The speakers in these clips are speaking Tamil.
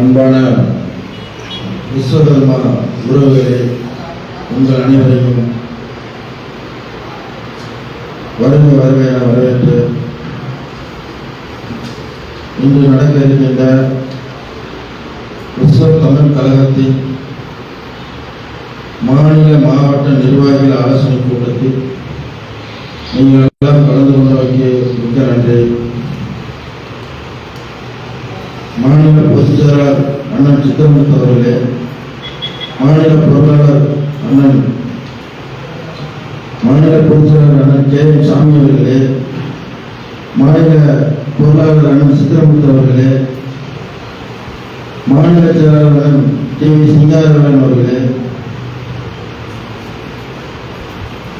அன்பான விஸ்வகர்மா உறவுகளே உங்கள் அனைவரையும் வருக வருக என வரவேற்று இன்று நடக்க இருக்கின்ற விஸ்வ தமிழ் கழகத்தின் மாநில மாவட்ட நிர்வாகிகள் ஆலோசனை கூட்டத்தில் நீங்கள் எல்லாம் கலந்து கொண்டவைக்கு மிக்க நன்றி. மாநில பொதுச் செயலாளர் அண்ணன் சித்தமுத்து அவர்களே மாநில பொருளாளர் அண்ணன் மாநில பொதுச் செயலாளர் அண்ணன் கே எம் சாமி அவர்களே மாநில பொருளாளர் அண்ணன் சித்திரமுத்து அவர்களே மாநில செயலாளர் அண்ணன் டி வி சிங்காரவன் அவர்களே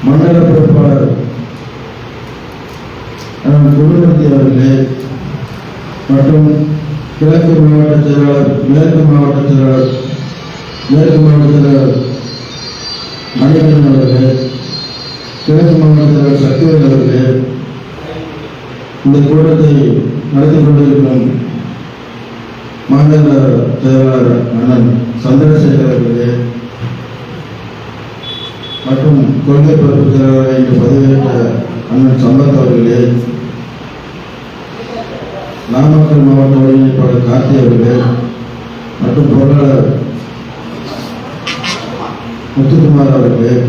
மண்டல பொறுப்பாளர் அண்ணன் குருமூர்த்தி அவர்களே மற்றும் கிழக்கு மாவட்ட செயலாளர் மேற்கு மாவட்ட செயலாளர் மேற்கு மாவட்ட செயலாளர் மணிகண்டன் அவர்கள் கிழக்கு மாவட்ட செயலாளர் சக்திவேல் அவர்கள் இந்த கூட்டத்தை நடத்தி கொண்டிருக்கும் மாநில செயலாளர் அண்ணன் சந்திரசேகர் அவர்களே மற்றும் கொள்கை பொறுப்பு செயலாளர் இன்று பதிவேற்ற அண்ணன் சம்பத் அவர்களே நாமக்கல் மாவட்ட ஒருங்கிணைப்பாளர் கார்த்தி அவர்கள் மற்றும் பொருளாளர் முத்துக்குமார் அவர்கள்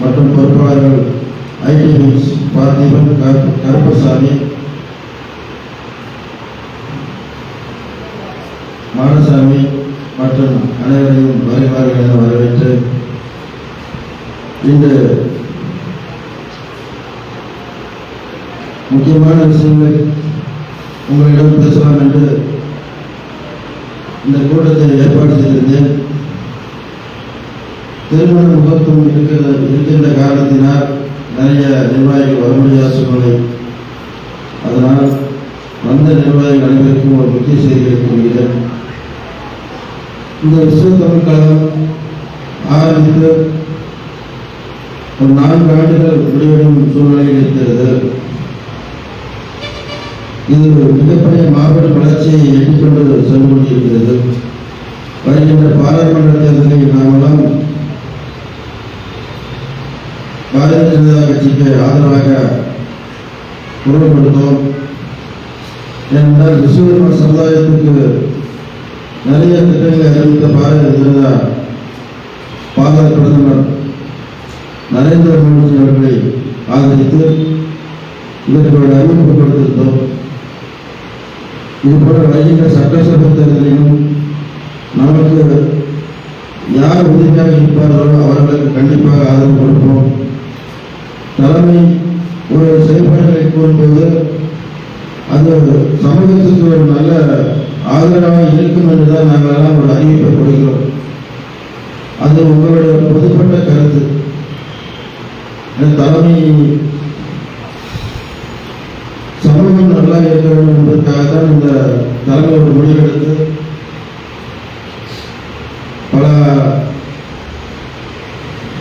மற்றும் பொறுப்பாளர்கள் ஐடி நியூஸ் பார்த்திபன் கருப்பசாமி மாடசாமி மற்றும் அனைவரையும் வருவார்கள் என வரவேற்று இன்று முக்கியமான விஷயங்கள் உங்களிடம் பேசலாம் என்று இந்த கூட்டத்தை ஏற்பாடு செய்திருந்தேன் திருமண முகத்துவம் இருக்கிற இருக்கின்ற காரணத்தினால் நிறைய நிர்வாகிகள் வர முடியாத சூழ்நிலை. அதனால் வந்த நிர்வாகிகள் அனைவருக்கும் ஒரு முக்கிய செய்திகளை கூறுகிறேன் இந்த விஸ்வ தமிழ் கழகம் ஆரம்பித்து ஒரு நான்கு ஆண்டுகள் முடிவடையும் சூழ்நிலையில் இருக்கிறது. இது ஒரு மிகப்பெரிய மாபெரும் வளர்ச்சியை எட்டிக்கொண்டு சென்று கொண்டிருக்கிறது. வருகின்ற பாராளுமன்ற தேர்தலில் நாமெல்லாம் பாரதிய ஜனதா கட்சிக்கு ஆதரவாக குரல் கொடுத்தோம் ஏனென்றால் விஸ்வகர்ம சமுதாயத்திற்கு நிறைய திட்டங்களை அறிவித்த பாரதிய ஜனதா பாரத பிரதமர் நரேந்திர மோடி அவர்களை ஆதரித்து இதற்கு ஒரு அறிவிப்பு கொடுத்திருந்தோம். இதுபோல வருகின்ற சட்டசபை தேர்தலிலும் நமக்கு யார் உறுதியாக இருப்பார்களோ அவர்களுக்கு கண்டிப்பாக ஆதரவு கொடுப்போம். தலைமை ஒரு செயல்பாடுகளை கூறும்போது அது சமூகத்துக்கு ஒரு நல்ல ஆதரவாக இருக்கும் என்றுதான் நாங்கள் எல்லாம் ஒரு அறிவிப்பை கொடுக்கிறோம். அது உங்களுடைய பொதுப்பட்ட கருத்து. தலைமை சமூகம் நல்லா இருக்க வேண்டும் என்பதற்காக தான் இந்த தலைமை ஒரு முடிவெடுத்து பல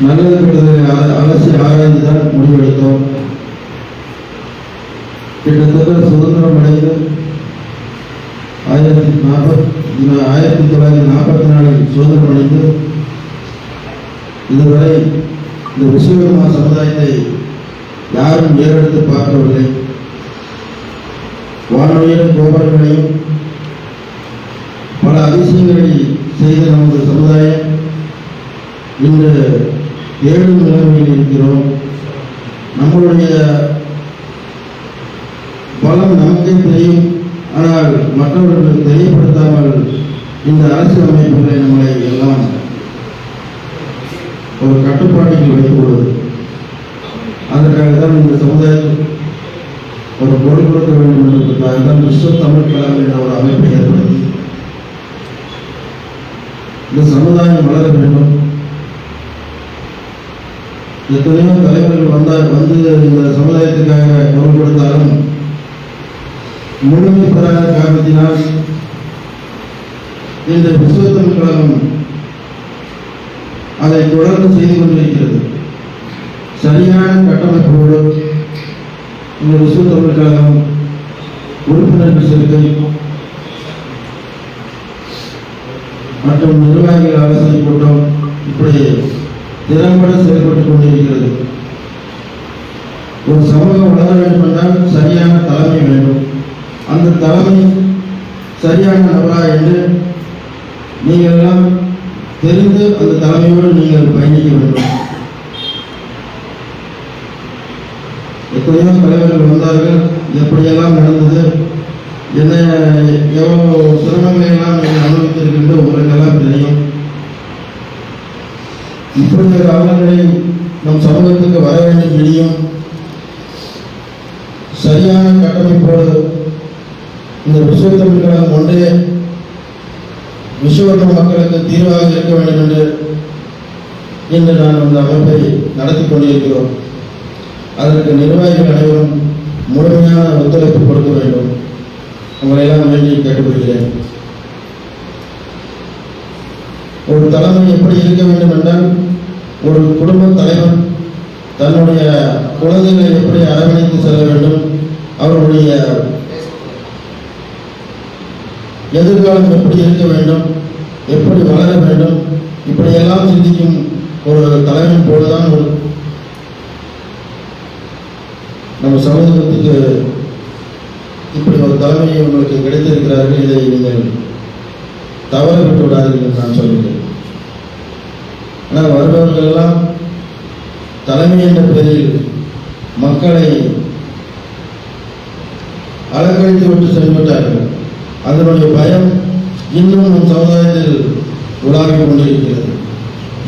நல்லது கெட்டதை அல- அலசி ஆராய்ந்து தான் முடிவெடுத்தோம். கிட்டத்தட்ட சுதந்திரம் அடைந்து ஆயிரத்தி நாற்பத்தி ஆயிரத்தி தொள்ளாயிரத்தி நாற்பத்தி நாலில் சுதந்திரம் அடைந்து இதுவரை இந்த விஸ்வகர்மா சமுதாயத்தை யாரும் ஏறெடுத்து பார்க்கவில்லை. வானொலியின் கோபுரங்களையும் பல அதிசயங்களை செய்த நமது சமுதாயம் இன்று ஏழு நிலைமையில் இருக்கிறோம். நம்மளுடைய பலம் நமக்கே தெரியும். ஆனால் மற்றவர்களுக்கு தெரியப்படுத்தாமல் இந்த அரசியல் அமைப்புகளை நம்மளை எல்லாம் ஒரு கட்டுப்பாட்டுக்கு வைத்துள்ளது அதற்காக தான் இந்த சமுதாயத்தில் ஒரு பொருள் கொடுக்க வேண்டும் என்பதற்காக தான் விஸ்வ தமிழ் கழகம் என்ற ஒரு அமைப்பை ஏற்படுத்தி இந்த சமுதாயம் வளர வேண்டும். எத்தனையோ தலைவர்கள் வந்தால் வந்து இந்த சமுதாயத்துக்காக குரல் கொடுத்தாலும் முழுமை பெறாத காரணத்தினால் இந்த விஸ்வ தமிழ் கழகம் அதை தொடர்ந்து செய்து கொண்டிருக்கிறது. சரியான கட்டமைப்போடு இந்த விஸ்வ தமிழ் கழகம் உறுப்பினர்கள் சேர்க்கை மற்றும் நிர்வாகிகள் ஆலோசனை கூட்டம் இப்படி திறம்பட செயல்பட்டுக் கொண்டிருக்கிறது. ஒரு சமூகம் வளர வேண்டும் என்றால் சரியான தலைமை வேண்டும். அந்த தலைமை சரியான நபரா என்று நீங்கள் எல்லாம் தெரிந்து அந்த தலைமையோடு நீங்கள் பயணிக்க வேண்டும். எத்தனையோ தலைவர்கள் வந்தார்கள். எப்படியெல்லாம் நடந்தது? என்ன எவ்வளோ சிரமங்களை எல்லாம் நீங்கள் அனுபவித்திருக்கின்ற உங்களுக்கெல்லாம் தெரியும். இப்படி ஒரு நம் சமூகத்துக்கு வர வேண்டும் இனியும் சரியான கட்டமைப்போடு இந்த விஸ்வத்தமிழ் கழகம் ஒன்றே விஸ்வத்த மக்களுக்கு தீர்வாக இருக்க வேண்டும் என்று இன்று நான் அந்த அமைப்பை நடத்தி கொண்டிருக்கிறோம். அதற்கு நிர்வாகிகள் அனைவரும் முழுமையான ஒத்துழைப்பு கொடுக்க வேண்டும். உங்களையெல்லாம் வேண்டி கேட்டுக்கொள்கிறேன். ஒரு தலைமை எப்படி இருக்க வேண்டும் என்றால் ஒரு குடும்ப தலைவன் தன்னுடைய குழந்தைகளை எப்படி அரவணைத்து செல்ல வேண்டும் அவர்களுடைய எதிர்காலம் எப்படி இருக்க வேண்டும் எப்படி வளர வேண்டும் இப்படியெல்லாம் சிந்திக்கும் ஒரு தலைவன் போலதான் ஒரு நம்ம சமூகத்துக்கு இப்படி ஒரு தலைமை உங்களுக்கு கிடைத்திருக்கிறார்கள் இதை நீங்கள் தவறு விட்டு விடாதீர்கள் என்று நான் சொல்கிறேன் ஆனால் வருபவர்கள் எல்லாம் தலைமை என்ற பெயரில் மக்களை அலங்கரித்து விட்டு சென்றுவிட்டார்கள் அதனுடைய பயம் இன்னும் நம் சமுதாயத்தில் உலாவிக் கொண்டிருக்கிறது.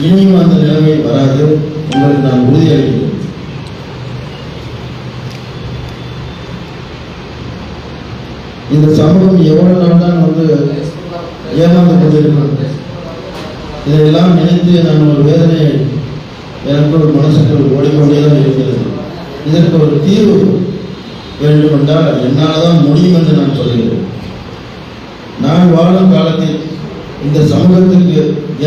இனியும் அந்த நிலைமை வராது உங்களுக்கு நான் உறுதியளிக்கிறேன். இந்த சமூகம் எவ்வளவு நாள் தான் வந்து ஏமாந்து கொண்டிருக்கிறது? இதையெல்லாம் நினைத்து நான் ஒரு வேதனை எனக்கு ஒரு மனசுக்குள் ஓடிக்கொண்டே தான் இருக்கிறது. இதற்கு ஒரு தீர்வு வேண்டும் என்றால் என்னால் தான் முடியும் என்று நான் சொல்கிறேன் நான் வாழும் காலத்தில் இந்த சமூகத்திற்கு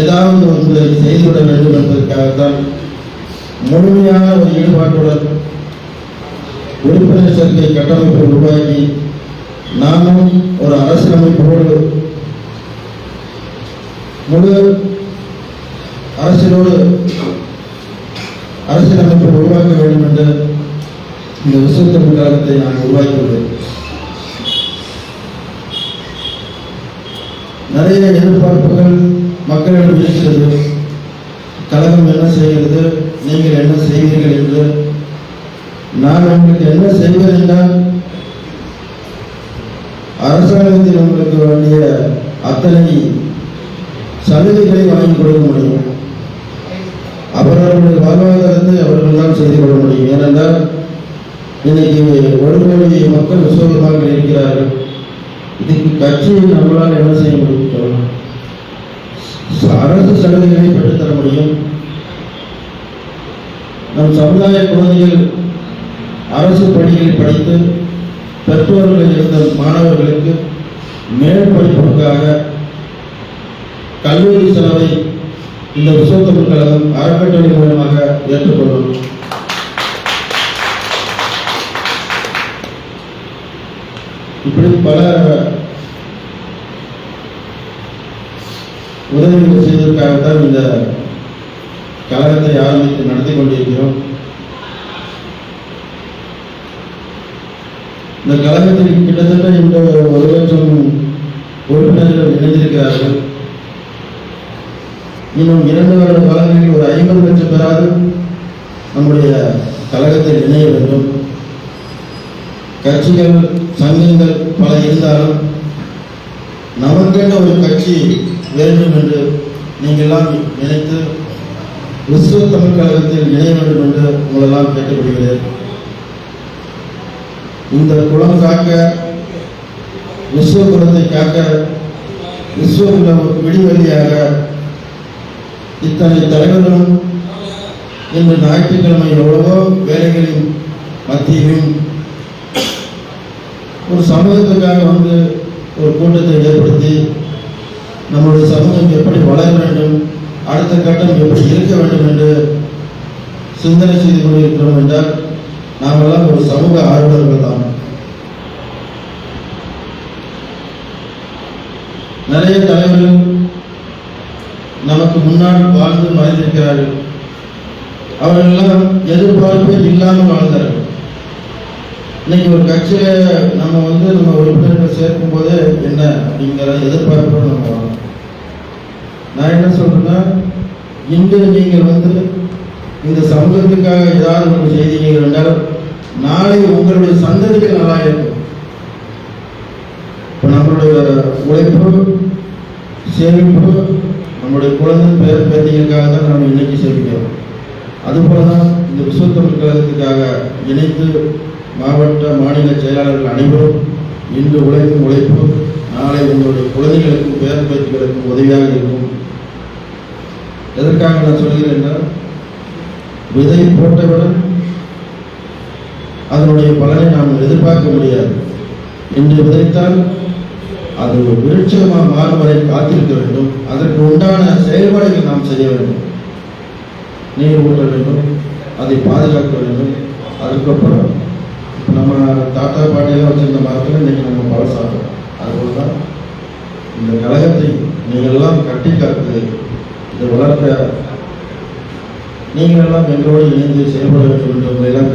ஏதாவது ஒன்று செய்துவிட வேண்டும் என்பதற்காகத்தான் முழுமையான ஒரு ஈடுபாட்டுடன் உறுப்பினர் சேர்க்கை கட்டமைப்பை உருவாக்கி நாமும் ஒரு அரசியலமைப்போடு முழு அரசியலோடு அரசியலமைப்பை உருவாக்க வேண்டும் என்று இந்த விசுத்த கழகத்தை நான் உருவாக்கியுள்ளேன். நிறைய எதிர்பார்ப்புகள் மக்களிடம் இருக்கிறது. கழகம் என்ன செய்கிறது? நீங்கள் என்ன செய்வீர்கள் என்று? நான் உங்களுக்கு என்ன செய்வது என்றால் அரசாங்கத்தில் உங்களுக்கு வேண்டிய அத்தனை சலுகைகளை வாங்கி கொடுக்க முடியும். அவர்களுடைய வாழ்வாதாரத்தை அவர்கள் தான் செய்து கொள்ள முடியும். ஏனென்றால் இன்னைக்கு ஒரு கோடி மக்கள் விசுவகமாக இருக்கிறார்கள். இதுக்கு கட்சியை நம்மளால் என்ன செய்ய முடியும் அரசு சலுகைகளை பெற்றுத்தர முடியும். நம் சமுதாய குழந்தைகள் அரசு பணிகளில் படித்து பெற்றோர்கள் இருந்த மாணவர்களுக்கு மேல் படிப்புக்காக கல்லூரி செலவை இந்த விஸ்வத்தமிழ் கழகம் அறக்கட்டளை மூலமாக ஏற்றுக்கொள்ளும். இப்படி பல உதவிகள் செய்வதற்காகத்தான் இந்த கழகத்தை ஆரம்பித்து நடத்தி கொண்டிருக்கிறோம். இந்த கழகத்தில் கிட்டத்தட்ட இந்த ஒரு லட்சம் உறுப்பினர்கள் இணைந்திருக்கிறார்கள். இன்னும் இரண்டு வருட காலங்களில் ஒரு ஐம்பது லட்சம் பேராவது நம்முடைய கழகத்தில் இணைய வேண்டும். கட்சிகள் சங்கங்கள் பல இருந்தாலும் நமக்கென்ற ஒரு கட்சி வேண்டும் என்று நீங்கள்லாம் நினைத்து விஸ்வ தமிழ் கழகத்தில் இணைய வேண்டும் என்று உங்களெல்லாம் கேட்டுக்கொள்கிறேன். இந்த குளம் காக்க விஸ்வகுலத்தை காக்க விஸ்வகுலம் விடிவெளியாக இத்தனை தலைவர்களும் இன்று ஞாயிற்றுக்கிழமை எவ்வளவோ வேலைகளின் மத்தியிலும் ஒரு சமூகத்துக்காக வந்து ஒரு கூட்டத்தை ஏற்படுத்தி நம்முடைய சமூகம் எப்படி வளர வேண்டும் அடுத்த கட்டம் எப்படி இருக்க வேண்டும் என்று சிந்தனை செய்து கொண்டிருக்கிறோம் என்றால் நாமெல்லாம் ஒரு சமூக ஆர்வலர்கள் தான் நிறைய தலைவர்கள் நமக்கு முன்னால் வாழ்ந்து மறைந்திருக்கிறார்கள். அவர்களெல்லாம் எதிர்பார்ப்பே இல்லாமல் வாழ்ந்தார்கள். இன்னைக்கு ஒரு கட்சியில நம்ம வந்து நம்ம உறுப்பினர்கள் சேர்க்கும் போது என்ன அப்படிங்கிற எதிர்பார்ப்பு நம்ம நான் என்ன சொல்றேன்னா இன்று நீங்கள் வந்து இந்த சமூகத்துக்காக ஏதாவது ஒன்று செய்தீர்கள் என்றால் நாளை உங்களுடைய சந்ததிகள் நல்லா இருக்கும் இப்போ நம்மளுடைய உழைப்பு சேமிப்பு நம்முடைய குழந்தை பேர் பேத்திகளுக்காக தான் நம்ம இன்னைக்கு சேமிக்கிறோம். அதுபோல தான் இந்த விஸ்வத்தமிழ் கழகத்துக்காக இணைத்து மாவட்ட மாநில செயலாளர்கள் அனைவரும் இன்று உழைக்கும் உழைப்பு நாளை உங்களுடைய குழந்தைகளுக்கும் பேர் பேத்திகளுக்கும் உதவியாக இருக்கும். எதற்காக நான் சொல்கிறேன் என்றால் விதை போட்டவுடன் அதனுடைய பலனை நாம் எதிர்பார்க்க முடியாது. இன்று விதைத்தால் அது ஒரு விருட்சமாக மாறும் வரை காத்திருக்க வேண்டும். அதற்கு உண்டான செயல்பாடுகள் நாம் செய்ய வேண்டும். நீர் ஊட்ட வேண்டும் அதை பாதுகாக்க வேண்டும். அதுக்கப்புறம் நம்ம தாத்தா பாட்டியெல்லாம் வச்சிருந்த மரத்தில் இன்னைக்கு நம்ம பழம் சாப்பிட்றோம். அதுபோல் தான் இந்த கழகத்தை நீங்கள்லாம் கட்டி காத்து இதை வளர்க்க நீங்களெல்லாம் எங்களோடு இணைந்து செயல்பட வேண்டும் என்று உங்களை எல்லாம்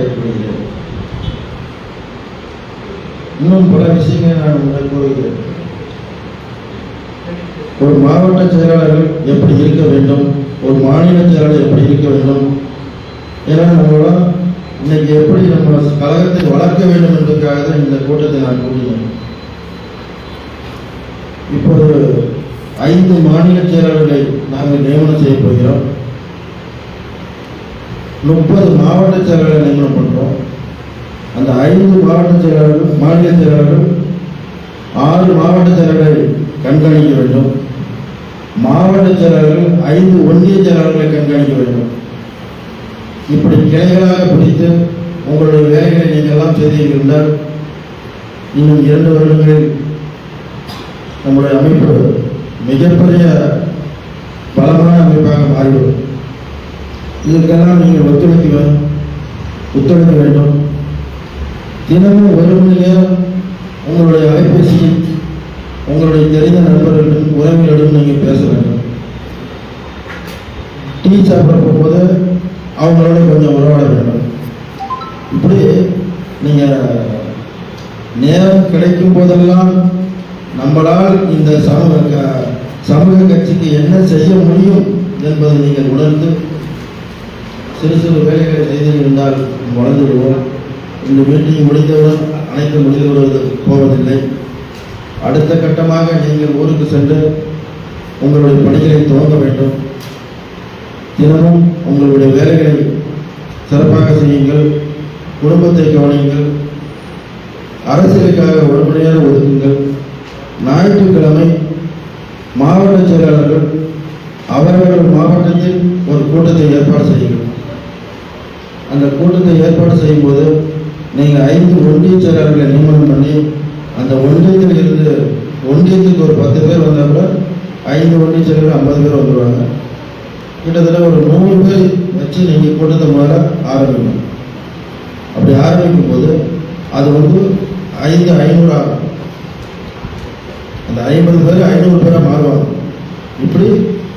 இன்னும் பல விஷயங்களை நான் உங்களுக்கு கூறுகிறேன் ஒரு மாவட்ட செயலாளர்கள் எப்படி இருக்க வேண்டும்? ஒரு மாநில செயலாளர் எப்படி இருக்க வேண்டும்? ஏன்னா நம்மளோட இன்னைக்கு எப்படி நம்ம கழகத்தை வளர்க்க வேண்டும் என்பதற்காக தான் இந்த கூட்டத்தை நான் கூட்டினேன் இப்போது ஐந்து மாநில செயலாளர்களை நாங்கள் நியமனம் செய்ய போகிறோம். முப்பது மாவட்ட செயலாளர்களை நியமனம் பண்ணுறோம். அந்த ஐந்து மாவட்ட செயலாளர்கள் மாநில செயலாளர்கள் ஆறு மாவட்ட செயலாளர்களை கண்காணிக்க வேண்டும். மாவட்ட செயலாளர்கள் ஐந்து ஒன்றிய செயலாளர்களை கண்காணிக்க வேண்டும். இப்படி கிளைகளாக பிடித்து உங்களுடைய வேலைகளை நீங்கள் எல்லாம் செய்தீர்கள் இன்னும் இரண்டு வருடங்களில் நம்முடைய அமைப்பு மிகப்பெரிய பலமான அமைப்பாக மாறிவிடும். இதற்கெல்லாம் நீங்கள் ஒத்துழைக்க ஒத்துழைக்க வேண்டும். தினமும் ஒரு மணி நேரம் உங்களுடைய அலைபேசியில் உங்களுடைய தெரிந்த நண்பர்களிடம் உறவினரிடம் நீங்கள் பேச வேண்டும். டீ சாப்பிட போகும்போது அவங்களோட கொஞ்சம் உறவாட வேண்டும். இப்படி நீங்கள் நேரம் கிடைக்கும் போதெல்லாம் நம்மளால் இந்த சமூக க- சமூக கட்சிக்கு என்ன செய்ய முடியும் என்பதை நீங்கள் உணர்ந்து சிறு சிறு வேலைகளை செய்திருந்தால் வளர்ந்து விடுவோம் இந்த மீட்டிங் முடிந்தவுடன் அனைத்து முடிந்து விடுவது போவதில்லை. அடுத்த கட்டமாக நீங்கள் ஊருக்கு சென்று உங்களுடைய பணிகளை துவங்க வேண்டும். தினமும் உங்களுடைய வேலைகளை சிறப்பாக செய்யுங்கள். குடும்பத்தை கவனியுங்கள். அரசியலுக்காக ஒரு மணி நேரம் ஒதுக்குங்கள். ஞாயிற்றுக்கிழமை மாவட்ட செயலாளர்கள் அவரவர்கள் மாவட்டத்தில் ஒரு கூட்டத்தை ஏற்பாடு செய்யுங்கள். அந்த கூட்டத்தை ஏற்பாடு செய்யும்போது நீங்கள் ஐந்து ஒன்றிய செயலாளர்களை நியமனம் பண்ணி அந்த ஒன்றியத்தில் இருந்து ஒன்றியத்துக்கு ஒரு பத்து பேர் வந்தால் கூட ஐந்து ஒன்றிய செயலாளர் ஐம்பது பேர் வந்துடுவாங்க கிட்டத்தட்ட ஒரு நூறு பேர் வச்சு நீங்கள் கூட்டத்தை முதல்ல ஆரம்பிக்கணும். அப்படி ஆரம்பிக்கும் போது அது வந்து ஐந்து ஐநூறு ஆகும் அந்த ஐம்பது பேர் ஐநூறு பேராக மாறுவாங்க. இப்படி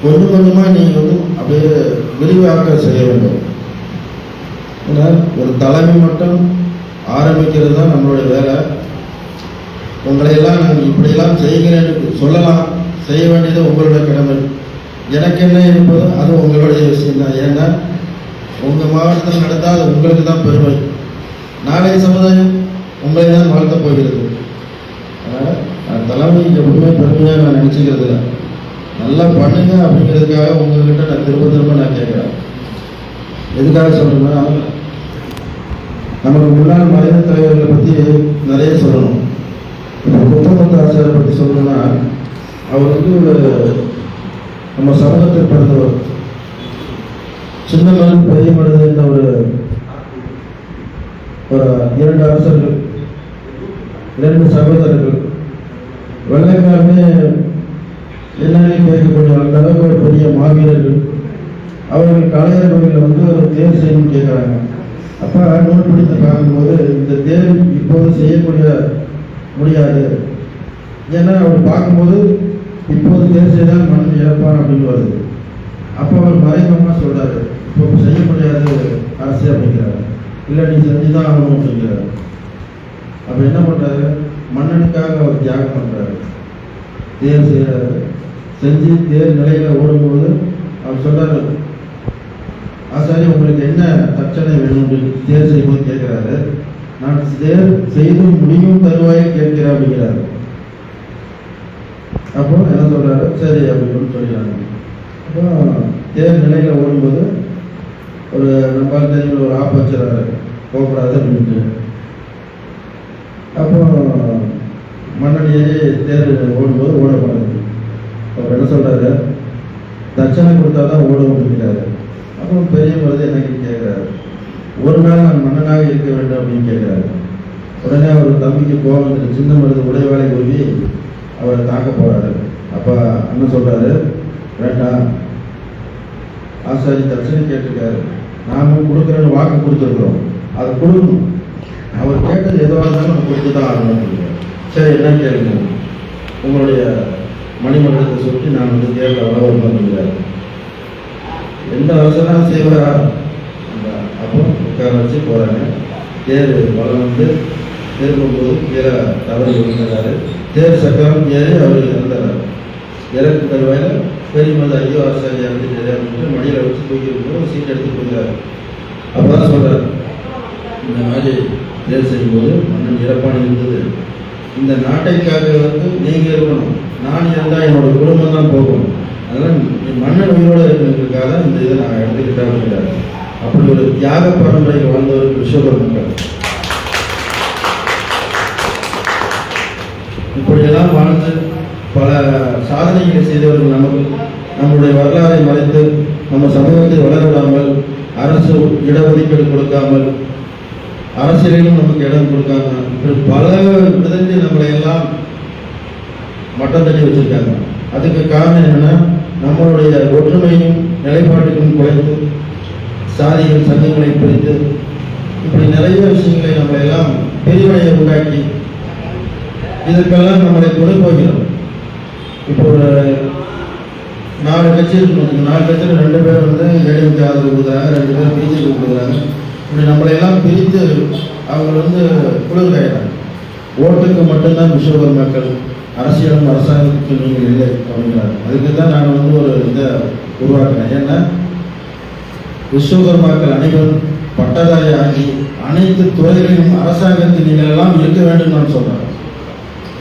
கொஞ்சம் கொஞ்சமாக நீங்கள் வந்து அப்படியே விரிவாக்க செய்ய வேண்டும். ஏன்னா ஒரு தலைமை மட்டும் ஆரம்பிக்கிறது தான் நம்மளுடைய வேலை. உங்களை எல்லாம் நான் இப்படியெல்லாம் செய்கிறேன் சொல்லலாம் செய்ய வேண்டியது உங்களுடைய கடமை. எனக்கு என்ன இருப்பதோ அது உங்களுடைய விஷயம் தான். ஏன்னா உங்கள் மாவட்டத்தில் நடந்தால் அது உங்களுக்கு தான் பெருமை. நாளைய சமுதாயம் உங்களை தான் வாழ்த்த போகிறது. அதனால் தலைமை எப்பவுமே பெருமையாக நான் நினச்சிக்கிறது இல்லை நல்லா பண்ணுங்க அப்படிங்கிறதுக்காக உங்ககிட்ட நான் திரும்ப திரும்ப நான் கேட்குறேன். எதுக்காக சொல்றேன்னா நமக்கு முன்னாள் மனித தலைவர்களை பற்றி நிறைய சொல்லணும். இப்போ புத்தகத்து ஆசிரியரை பற்றி சொல்லணும்னா அவர் வந்து நம்ம சமூகத்தில் பிறந்தவர். சின்ன மருது பெரிய மருது என்ற ஒரு ஒரு இரண்டு அரசர்கள் இரண்டு சகோதரர்கள். வெள்ளைக்காரனே என்னன்னு கேட்கக்கூடிய அந்த அளவுக்கு ஒரு பெரிய மாவீரர்கள். அவர்கள் கலைஞர் கோவிலில் வந்து ஒரு தேர் செய்யணும்னு கேட்குறாங்க அப்போ நூல் பிடித்து பார்க்கும்போது இந்த தேர் இப்போது செய்யக்கூடிய முடியாது. ஏன்னா அவர் பார்க்கும்போது இப்போது தேர் செய்தால் மண் இழப்பான் அப்படின்னு வருது. அப்போ அவர் மறைமுகமாக சொல்றாரு. இப்போ செய்ய முடியாது அரசு அப்படிங்கிறாரு. இல்லை நீ செஞ்சு தான் ஆகணும் அப்படிங்கிறாரு அப்போ என்ன பண்றாரு? மன்னனுக்காக அவர் தியாகம் பண்றாரு. தேர் செய்யறாரு செஞ்சு தேர் நிலையில ஓடும்போது அவர் சொல்றாரு ஆசாரி உங்களுக்கு என்ன தட்சணை வேணும் என்று தேர் செய்யும்போது கேட்கிறாரு. நான் தேர் செய்து முடியும் தருவாயை கேட்கிறேன் அப்படிங்கிறாரு. அப்போ என்ன சொல்றாரு? சரி அப்படின்னு சொல்லிடுறாங்க. அப்போ தேர் நிலையில ஓடும்போது ஒரு நம்ம தெரியும் ஒரு ஆப் வச்சுறாரு. போகக்கூடாது அப்படின்ட்டு. அப்போ மண்ணடியே தேர் ஓடும்போது ஓட மாட்டேங்குது அப்போ என்ன சொல்றாரு? தட்சணை கொடுத்தா தான் ஓடும் அப்படிங்கிறாரு. அப்போ பெரிய மருது என்ன கேட்கிறாரு? ஒரு நாள் நான் மன்னனாக இருக்க வேண்டும் அப்படின்னு கேட்கிறாரு. உடனே அவர் தம்பிக்கு கோவம் சின்ன மருந்து உடைவாளை போய் அவரை தாக்க போறாரு. அப்ப அண்ணன் சொல்றாரு வேண்டாம் ஆசாரி தட்சணை கேட்டிருக்காரு. நாமும் கொடுக்குறேன்னு வாக்கு கொடுத்துருக்குறோம். அதை கொடுக்கணும். அவர் கேட்டது எதுவாக இருந்தாலும் நம்ம கொடுத்து தான் ஆகணும். சரி என்ன கேளுங்க. உங்களுடைய மணிமண்டலத்தை சுற்றி நான் வந்து தேர்தல் அளவு பண்ணுகிறார் எந்த அவசரம் செய்வாரா அப்போ உட்கார வச்சு போறாங்க. தேர் பலம் வந்து தேர் போகும்போது கீழே தவறி விழுந்தாரு தேர் சக்கரம் ஏறி அவர் இறந்தார் இறக்கு தருவாயில் பெரிய மத ஐயோ ஆசாரி நிறையா அப்படின்ட்டு மடியில் வச்சு தூக்கி இருக்கும்போது சீட் எடுத்து அப்படி தான் சொல்கிறார் இந்த மாதிரி தேர் செய்யும்போது மன்னன் இறப்பான இருந்தது. இந்த நாட்டைக்காக வந்து நீங்கள் இருக்கணும். நான் இருந்தால் என்னோட குடும்பம் தான் போகணும் அதனால என் மன்னன் உயிரோட இருக்கிறதுக்காக தான் இந்த இதை நான் எடுத்துக்கிட்டேன் அப்படிங்கிறாரு அப்படி ஒரு தியாக ஒரு விஷயம் விஸ்வகர்மன். இப்படியெல்லாம் வாழ்ந்து பல சாதனைகளை செய்தவர்கள் நமக்கு நம்முடைய வரலாறை மறைத்து நம்ம சமூகத்தை வளரவிடாமல் அரசு இடஒதுக்கீடு கொடுக்காமல் அரசியலிலும் நமக்கு இடம் கொடுக்காம இப்படி பல விதத்தில் நம்மளை எல்லாம் மட்டம் தட்டி வச்சிருக்காங்க. அதுக்கு காரணம் என்னன்னா நம்மளுடைய ஒற்றுமையும் நிலைப்பாட்டுக்கும் குறைத்து சாதிகள் சங்கங்களை பிரித்து இப்படி நிறைய விஷயங்களை நம்மளை எல்லாம் பிரிவினையை உண்டாக்கி இதற்கெல்லாம் நம்மளை துணை போகிறோம் இப்போ ஒரு நாலு கட்சி நாலு கட்சியில் ரெண்டு பேர் வந்து ஏடிஎம்கே ஆதரவு கொடுக்குறாங்க ரெண்டு பேர் பிஜேபி கொடுக்குறாங்க. இப்படி நம்மளை எல்லாம் பிரித்து அவங்க வந்து குளிர்காயிறாங்க ஓட்டுக்கு மட்டும்தான் விஸ்வகர்மாக்கள் அரசியலும் அரசாங்கத்துக்கு நீங்கள் இல்லை அப்படிங்கிறாங்க. அதுக்கு தான் நான் வந்து ஒரு இதை உருவாக்கினேன் ஏன்னா விஸ்வகர்மாக்கள் அனைவரும் பட்டதாரி ஆகி அனைத்து துறைகளிலும் அரசாங்கத்தில் நீங்கள் எல்லாம் இருக்க வேண்டும் நான் சொல்கிறேன்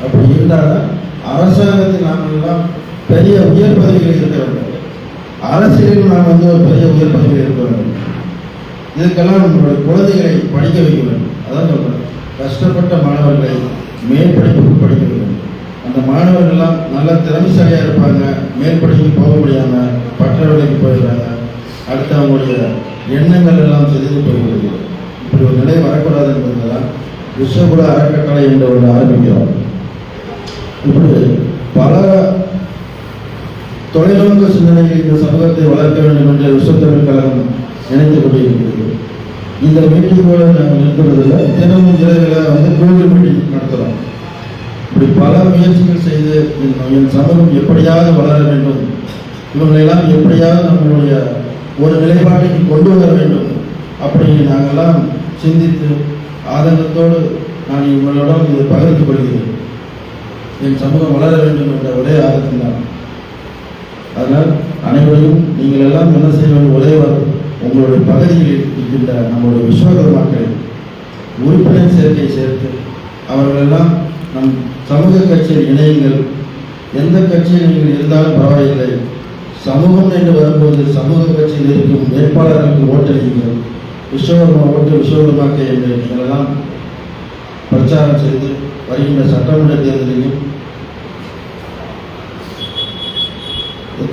அப்படி இருந்தால் அரசாங்கத்தில் நாம் எல்லாம் பெரிய உயர் பதவிகளில் இருக்க வேண்டும். அரசியலில் நாம் வந்து ஒரு பெரிய உயர் பதவியில் இருக்க வேண்டும். இதுக்கெல்லாம் நம்மளுடைய குழந்தைகளை படிக்க வைக்க வேண்டும். அதான் சொல்கிறேன் கஷ்டப்பட்ட மாணவர்களை மேற்படிப்புக்கு படிக்க வேண்டும் அந்த மாணவர்கள்லாம் நல்ல திறமைசாலியாக இருப்பாங்க. மேற்படிப்புக்கு போக முடியாமல் பற்ற வேலைக்கு போயிடுறாங்க. அடுத்து அவங்களுடைய எண்ணங்கள் எல்லாம் சிதைந்து போய்விடுகிறது இப்படி ஒரு நிலை வரக்கூடாது என்பதுதான் விஸ்வகுல அறக்கட்டளை என்ற ஒன்று ஆரம்பிக்கிறோம். இப்படி பல தொலைநோக்கு சிந்தனையில் இந்த சமூகத்தை வளர்க்க வேண்டும் என்ற விஸ்வத்தமிழ் கழகம் நினைத்துக் கொண்டிருக்கிறது. இந்த மீட்டிங்கோடு நாங்கள் இருக்கிறதில்ல தினமும் இரவில் வந்து கூகுள் மீட்டிங் நடத்துகிறோம் இப்படி பல முயற்சிகள் செய்து என் என் சமூகம் எப்படியாவது வளர வேண்டும். இவங்களெல்லாம் எப்படியாவது நம்மளுடைய ஒரு நிலைப்பாட்டுக்கு கொண்டு வர வேண்டும். அப்படின்னு நாங்கள்லாம் சிந்தித்து ஆதங்கத்தோடு நான் இவங்களோட இதை பகிர்ந்து கொள்கிறேன். என் சமூகம் வளர வேண்டும் என்ற ஒரே ஆதங்கம் தான். அதனால் அனைவரையும் நீங்கள் எல்லாம் என்ன செய்ய வேண்டும் ஒரே உங்களுடைய பகுதியில் இருக்கின்ற நம்முடைய விஸ்வகர்மாக்களை உறுப்பினர் சேர்க்கை சேர்த்து அவர்களெல்லாம் நம் சமூக கட்சியில் இணையுங்கள் எந்த கட்சியில் நீங்கள் இருந்தாலும் பரவாயில்லை. சமூகம் என்று வரும்போது சமூக கட்சியில் இருக்கும் வேட்பாளர்களுக்கு ஓட்டளியுங்கள் விஸ்வகர்மா ஓட்டு விஸ்வகர்மாக்கை என்று நீங்கள் பிரச்சாரம் செய்து வருகின்ற சட்டமன்ற தேர்தலையும்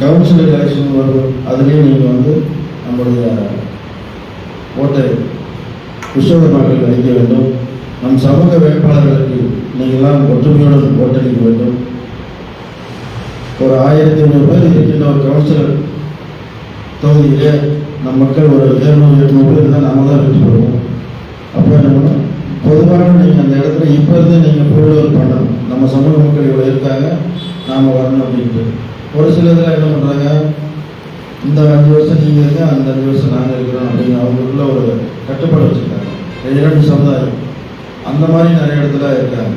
கவுன்சிலர் எலெக்ஷன் வரும் அதுலேயும் நீங்கள் வந்து நம்முடைய ஓட்டை விஸ்வகர்மாக்கள் அளிக்க வேண்டும். நம் சமூக வேட்பாளர்களுக்கு நீங்கள்லாம் ஒற்றுமையோடு ஓட்டளிக்க வேண்டும். ஒரு ஆயிரத்தி ஐநூறு பேர் இருக்கின்ற ஒரு கவுன்சிலர் தொகுதியிலே நம் மக்கள் ஒரு எழுநூறு எட்நூறு பேர் தான் நாம தான் வெற்றி பெறுவோம். அப்போ என்ன பண்ணணும் பொதுவான நீங்கள் அந்த இடத்துல இப்போ இருந்து நீங்கள் புரிதல் பண்ணணும். நம்ம சமூக மக்கள் இவ்வளோ இருக்காங்க நாம் வரணும் அப்படின்ட்டு. ஒரு சில இதில் என்ன பண்ணுறாங்க இந்த அஞ்சு வருஷம் நீங்கள் இருக்க அந்த அஞ்சு வருஷம் நாங்கள் இருக்கிறோம் அப்படின்னு அவங்களுக்குள்ள ஒரு கட்டுப்பாடு வச்சுருக்காங்க. இரண்டு சமுதாயம். அந்த மாதிரி நிறைய இடத்துல இருக்காங்க.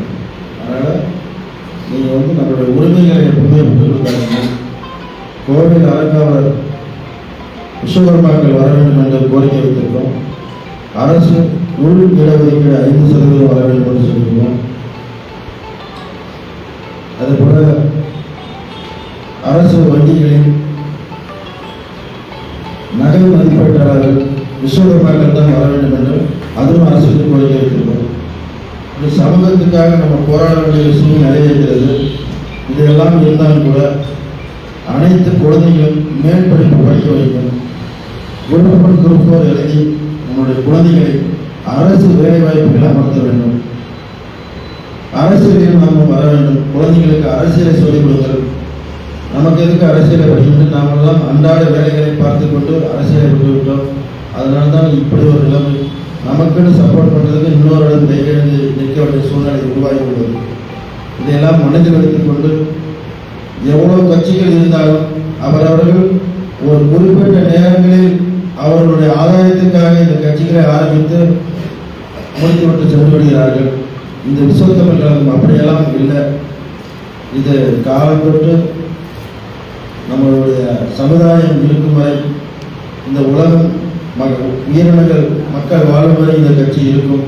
அதனால் நீங்கள் வந்து நம்மளுடைய உரிமைகளை எப்பவுமே விட்டுக் கொடுக்காதீங்க. கோவில் அறங்காவலர் விஸ்வகர்மாக்கள் வர வேண்டும் என்ற கோரிக்கை வைத்திருக்கோம் அரசு உள் இடஒதுக்கீடு ஐந்து சதவீதம் வர வேண்டும் என்று சொல்லியிருக்கோம். அதுபோல அரசு வங்கிகளில் நகை மதிப்பீட்டாளர்கள் விஸ்வகர்மாக்கள் தான் வர வேண்டும் என்று அதுவும் அரசுக்கு கோரிக்கை வைத்திருக்கோம் இந்த சமூகத்துக்காக நம்ம போராட வேண்டிய விஷயம் நிறைய இருக்கிறது. இதெல்லாம் இருந்தாலும் கூட அனைத்து குழந்தைகளும் மேற்படிப்பு படிக்க வைக்கணும். குரூப் ஒன் குரூப் ஃபோர் எழுதி நம்முடைய குழந்தைகளை அரசு வேலை வாய்ப்புகளை அமர்த்த வேண்டும். அரசியலில் நாம் வர வேண்டும். குழந்தைகளுக்கு அரசியலை சொல்லிக் கொடுங்கள். நமக்கு எதுக்கு அரசியலை படிக்கணும் நாமெல்லாம் அன்றாட வேலைகளை பார்த்து கொண்டு அரசியலை விட்டு விட்டோம் அதனால தான் இப்படி ஒரு நிலைமை நமக்குன்னு சப்போர்ட் பண்ணுறதுக்கு இன்னொரு இடம் தைக்கிறது நிற்க வேண்டிய சூழ்நிலை உருவாகி உள்ளது இதையெல்லாம் மனதில் வைத்துக்கொண்டு எவ்வளோ கட்சிகள் இருந்தாலும் அவரவர்கள் ஒரு குறிப்பிட்ட நேரங்களில் அவர்களுடைய ஆதாயத்திற்காக இந்த கட்சிகளை ஆரம்பித்து முடித்துவிட்டு சென்று விடுகிறார்கள் இந்த விசுவத்தமிழ் கழகம் அப்படியெல்லாம் இல்லை. இது காலம் தொட்டு நம்மளுடைய சமுதாயம் இருக்கும் வரை இந்த உலகம் உயிரினங்கள் மக்கள் வாழும் வரை இந்த கட்சி இருக்கும்.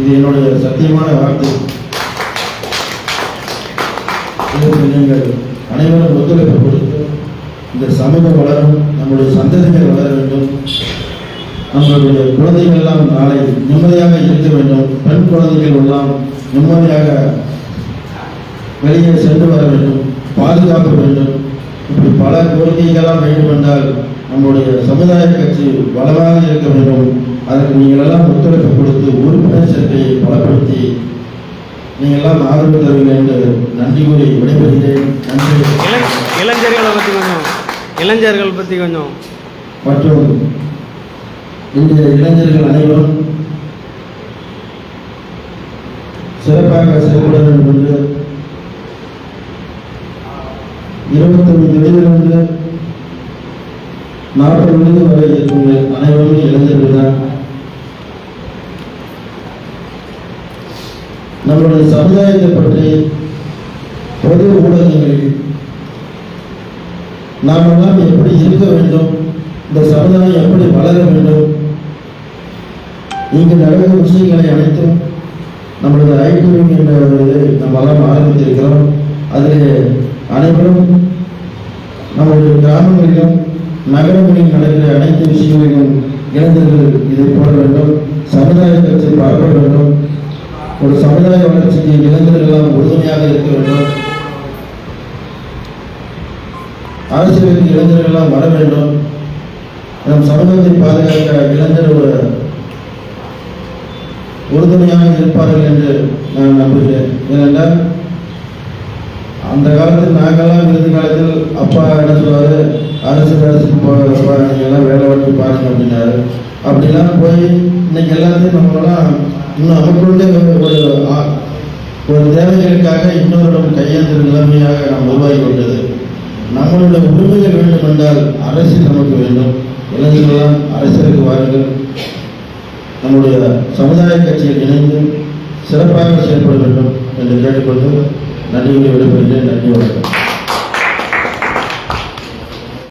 இது என்னுடைய சத்தியமான வார்த்தை நீங்கள் அனைவரும் ஒத்துழைப்பு கொடுத்து இந்த சமூகம் வளரும் நம்முடைய சந்ததிகள் வளர வேண்டும். நம்மளுடைய குழந்தைகள் எல்லாம் நாளை நிம்மதியாக இருக்க வேண்டும். பெண் குழந்தைகள் எல்லாம் நிம்மதியாக வெளியே சென்று வர வேண்டும். பாதுகாப்பு வேண்டும். இப்படி பல கோரிக்கைகளாக வேண்டும் என்றால் நம்முடைய சமுதாய கட்சி வளமாக இருக்க வேண்டும். அதற்கு நீங்கள் எல்லாம் ஒத்துழைப்பு கொடுத்து உறுப்பினர் சேர்க்கையை பலப்படுத்தி நீங்கள் எல்லாம் ஆதரவு தருவீர்கள் என்று நன்றி கூறி விடைபெறுகிறேன். நன்றி. இளஞ் இளைஞர்களை பற்றி கொஞ்சம் இளைஞர்கள் பற்றி கொஞ்சம். மற்றும் இன்றைய இளைஞர்கள் அனைவரும் சிறப்பாக செயல்பட வேண்டும் என்று இருபத்தொன்று வயதிலிருந்து நாற்பது வயது வரை இருக்கும் அனைவரும் இளைஞர்கள் நம்முடைய சமுதாயத்தை பற்றி பொது ஊடகங்களில் நாமெல்லாம் எப்படி இருக்க வேண்டும் இந்த சமுதாயம் எப்படி வளர வேண்டும் இங்கு நடக்கும் விஷயங்களை அனைத்தும் நம்மளது ஐடி என்ற ஒரு இதை நம்ம எல்லாம் ஆரம்பித்திருக்கிறோம். அதில் அனைவரும் நம்முடைய கிராமங்களிலும் நகரங்களில் நடக்கிற அனைத்து விஷயங்களிலும் இளைஞர்கள் இதை போட வேண்டும். சமுதாய கட்சி பரப்ப வேண்டும். ஒரு சமுதாய வளர்ச்சிக்கு இளைஞர்கள் உறுதுணையாக இருக்க வேண்டும். அரசியலுக்கு இளைஞர்கள் எல்லாம் வர வேண்டும். நம் சமூகத்தை பாதுகாக்க இளைஞர் ஒரு உறுதுணையாக இருப்பார்கள் என்று நான் நம்புகிறேன். ஏனென்றால் அந்த காலத்தில் நாங்கெல்லாம் இறுதி காலத்தில் அப்பா என்ன சொல்லுவாரு அரசு வேலைக்கு போகிறப்பா நீங்கள் எல்லாம் வேலை வாங்கி பாருங்க அப்படின்னாரு. அப்படிலாம் போய் இன்னைக்கு எல்லாத்தையும் நம்மளாம் இன்னும் நமக்குள்ளே ஒரு ஒரு தேவைகளுக்காக இன்னொருடம் கையேந்திர நிலைமையாக நாம் உருவாகி கொண்டது. நம்மளுடைய உரிமைகள் வேண்டும் என்றால் அரசியல் நமக்கு வேண்டும். இளைஞர்களெல்லாம் அரசியலுக்கு வாருங்கள். நம்முடைய சமுதாய கட்சியில் இணைந்து சிறப்பாக செயல்பட வேண்டும் என்று கேட்டுக்கொண்டு நன்றி விடைபெறுகிறேன். நன்றி வணக்கம்.